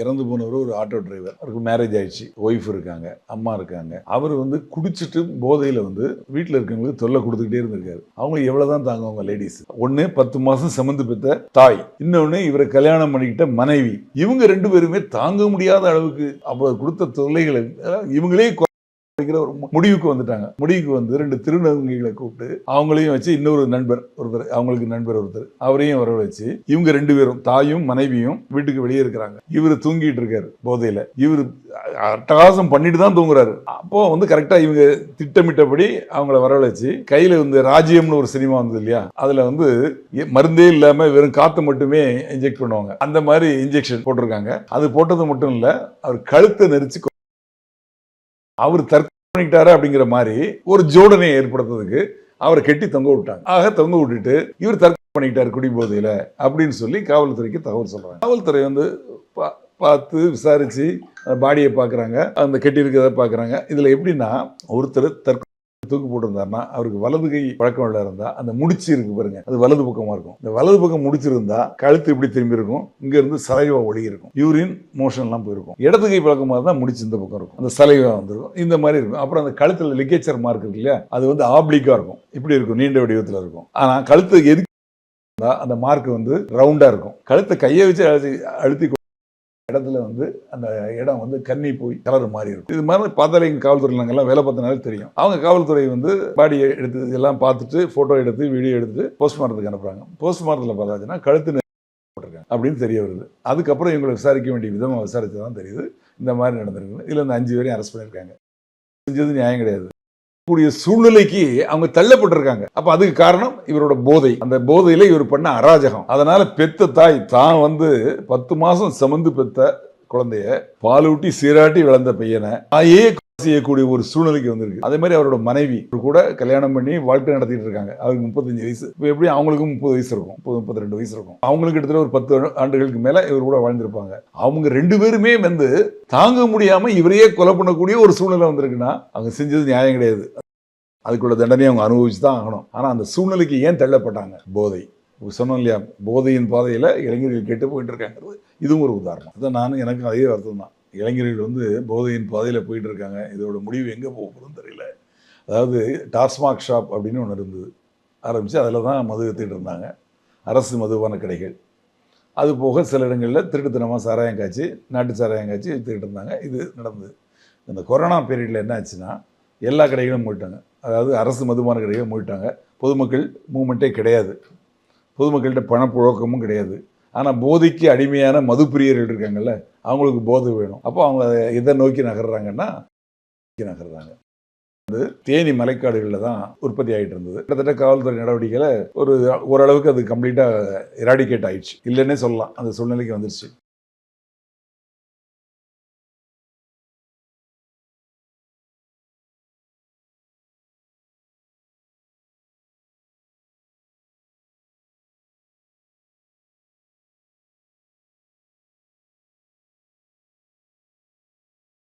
இறந்து போனவர் ஒரு ஆட்டோ டிரைவர் அவருக்கு மேரேஜ் ஆயிடுச்சு. ஒய்ஃப் இருக்காங்க அம்மா இருக்காங்க. அவர் வந்து குடிச்சிட்டு போதையில் வந்து வீட்டில் இருக்கவங்களுக்கு தொல்லை கொடுத்துக்கிட்டே இருந்திருக்காரு. அவங்க எவ்வளவுதான் தாங்குவாங்க லேடிஸ் ஒன்று பத்து மாசம் சுமந்து பெற்ற தாய். இன்னொன்னு இவரை கல்யாணம் பண்ணிக்கிட்ட மனைவி. இவங்க ரெண்டு பேருமே தாங்க முடியாத அளவுக்கு அப்போ கொடுத்த தொல்லைகளை இவங்களே அப்படிங்கிற ஒரு முடிவுக்கு வந்துட்டாங்க. முடிவுக்கு வந்து ரெண்டு திருநங்கைகளை கூப்பிட்டு அவங்களையும் வச்சு இன்னொரு நண்பர் ஒருத்தர் அவங்களுக்கு நண்பர் ஒருத்தர் அவரையும் வர வச்சு இவங்க ரெண்டு பேரும் தாயும் மனைவியும் வீட்டுக்கு வெளியே இருக்கிறாங்க. இவர் தூங்கிட்டு இருக்காரு போதையில. இவர் அட்டகாசம் பண்ணிட்டு தான் தூங்குறாரு. அப்போ வந்து கரெக்டா இவங்க திட்டமிட்டபடி அவங்கள வரவழைச்சு கையில வந்து ராஜ்யம்னு ஒரு சினிமா வந்தது இல்லையா? அதுல வந்து மருந்தே இல்லாம வெறும் காத்து மட்டுமே இன்ஜெக்ட் பண்ணுவாங்க. அந்த மாதிரி இன்ஜெக்ஷன் போட்டிருக்காங்க. அது போட்டது மட்டும் இல்ல அவர் கழுத்தை நெரிச்சு அவர் தற்கொலை பண்ணிக்கிட்டாரு அப்படிங்கிற மாதிரி ஒரு ஜோடனை ஏற்படுத்துறதுக்கு அவரை கெட்டி தொங்க விட்டாங்க. ஆக தொங்க விட்டுட்டு இவர் தற்கொலை பண்ணிக்கிட்டாரு குடிபோதையில அப்படின்னு சொல்லி காவல்துறைக்கு தகவல் சொல்றாங்க. காவல்துறை வந்து பா- பார்த்து விசாரிச்சு பாடியை பார்க்குறாங்க அந்த கெட்டி இருக்கிறத பார்க்குறாங்க. இதில் எப்படின்னா ஒருத்தர் தற்கொலை தூக்கு போட்டிருந்தாருன்னா அவருக்கு வலது கை பழக்கம் உள்ள இருந்தா அந்த முடிச்சு இருக்கு பாருங்க. அது வலது பக்கமா இருக்கும். இந்த வலது பக்கம் முடிச்சிருந்தா கழுத்து இப்படி திரும்பி இருக்கும். இங்க இருந்து சலைவா ஒளி இருக்கும் யூரின் எல்லாம் போயிருக்கும். இடது கை பழக்கமா இருந்தா முடிச்சு இந்த பக்கம் இருக்கும். அந்த சலைவா வந்துருக்கும். இந்த மாதிரி இருக்கும். அப்புறம் அந்த கழுத்துல லிகேச்சர் மார்க் இருக்கு இல்லையா? அது வந்து ஆப்ளிக்கா இருக்கும். இப்படி இருக்கும். நீண்ட வடிவத்துல இருக்கும். ஆனா கழுத்து எதுக்கு அந்த மார்க் வந்து ரவுண்டா இருக்கும். கழுத்தை கையை வச்சு அழுத்தி அழுத்தி இடத்துல வந்து அந்த இடம் வந்து கன்னி போய் கலர் மாறி இருக்கும். இது மாதிரி பார்த்தாலே எங்கள் காவல்துறை நாங்கள்லாம் வேலை பார்த்தனாலே தெரியும். அவங்க காவல்துறை வந்து பாடியை எடுத்து இதெல்லாம் பார்த்துட்டு ஃபோட்டோ எடுத்து வீடியோ எடுத்து போஸ்ட்மார்ட்டத்துக்கு அனுப்புகிறாங்க போஸ்ட்மார்ட்டத்தில் பார்த்தாச்சுன்னா கழுத்து போட்டிருக்காங்க அப்படின்னு தெரிய வருது. அதுக்கப்புறம் இவங்களை விசாரிக்க வேண்டிய விதமாக விசாரித்து தான் தெரியுது. இந்த மாதிரி நடந்திருக்கு இதில் இந்த அஞ்சு பேரையும் அரெஸ்ட் பண்ணியிருக்காங்க. செஞ்சது நியாயம் கிடையாது. கூடிய சூழ்நிலைக்கு அவங்க தள்ளப்பட்டிருக்காங்க. அப்ப அதுக்கு காரணம் இவரோட போதை. அந்த போதையில இவர் பண்ண அராஜகம். அதனால பெத்த தாய் தான் வந்து பத்து மாசம் சமந்து பெத்த குழந்தைய பாலூட்டி சீராட்டி வளர்ந்த பையனை தாயே செய்யக்கூடிய ஒரு சூழ்நிலைக்கு வந்திருக்கு. அதே மாதிரி அவரோட மனைவி கூட கல்யாணம் பண்ணி வாழ்க்கை நடத்திட்டு இருக்காங்க. அவருக்கு முப்பத்தஞ்சு வயசு. இப்போ எப்படி அவங்களுக்கும் முப்பது வயசு இருக்கும். முப்பது முப்பத்தி ரெண்டு வயசு இருக்கும். அவங்களுக்கு கிட்டத்தட்ட ஒரு பத்து ஆண்டுகளுக்கு மேல இவர் கூட வாழ்ந்திருப்பாங்க. அவங்க ரெண்டு பேருமே வந்து தாங்க முடியாம இவரையே கொலை பண்ணக்கூடிய ஒரு சூழ்நிலை வந்திருக்குன்னா அவங்க செஞ்சது நியாயம் கிடையாது. அதுக்குள்ள தண்டனையை அவங்க அனுபவிச்சு தான் ஆகணும். ஆனா அந்த சூழ்நிலைக்கு ஏன் தள்ளப்பட்டாங்க? போதை. சொன்னோம் இல்லையா? போதையின் பாதையில இளைஞர்கள் கெட்டு போயிட்டு இருக்காங்கிறது. இதுவும் ஒரு உதாரணம். அதான் நானும் எனக்கு அதே அர்த்தம் தான் இளைஞர்கள் வந்து போதையின் பாதையில் போயிட்டு இருக்காங்க இதோட முடிவு எங்கே போக போகுதுன்னு தெரியல. அதாவது டாஸ்மாக் ஷாப் அப்படின்னு ஒன்று இருந்தது. ஆரம்பித்து அதில் தான் மது வித்துட்டு இருந்தாங்க. அரசு மதுபான கடைகள். அது போக சில இடங்களில் திருட்டுத்தனமாக சாராயம் காய்ச்சி நாட்டு சாராயம் காய்ச்சி வித்துக்கிட்டு இருந்தாங்க. இது நடந்தது. இந்த கொரோனா பீரியடில் என்ன ஆச்சுன்னா எல்லா கடைகளும் மூடிட்டாங்க அதாவது அரசு மதுபான கடைகளும் மூடிட்டாங்க பொதுமக்கள் மூமெண்ட்டே கிடையாது. பொதுமக்கள்கிட்ட பணப்புழக்கமும் கிடையாது. ஆனால் போதைக்கு அடிமையான மதுப்பிரியர்கள் இருக்காங்கல்ல அவங்களுக்கு போதை வேணும். அப்போ அவங்க எதை நோக்கி நகர்றாங்கன்னா நோக்கி நகர்றாங்க. வந்து தேனி மலைக்காடுகளில் தான் உற்பத்தி ஆகிட்டு இருந்தது. கிட்டத்தட்ட காவல்துறை நடவடிக்கையில் ஒரு ஓரளவுக்கு அது கம்ப்ளீட்டாக எராடிகேட் ஆயிடுச்சு இல்லைன்னே சொல்லலாம். அந்த சூழ்நிலைக்கு வந்துருச்சு.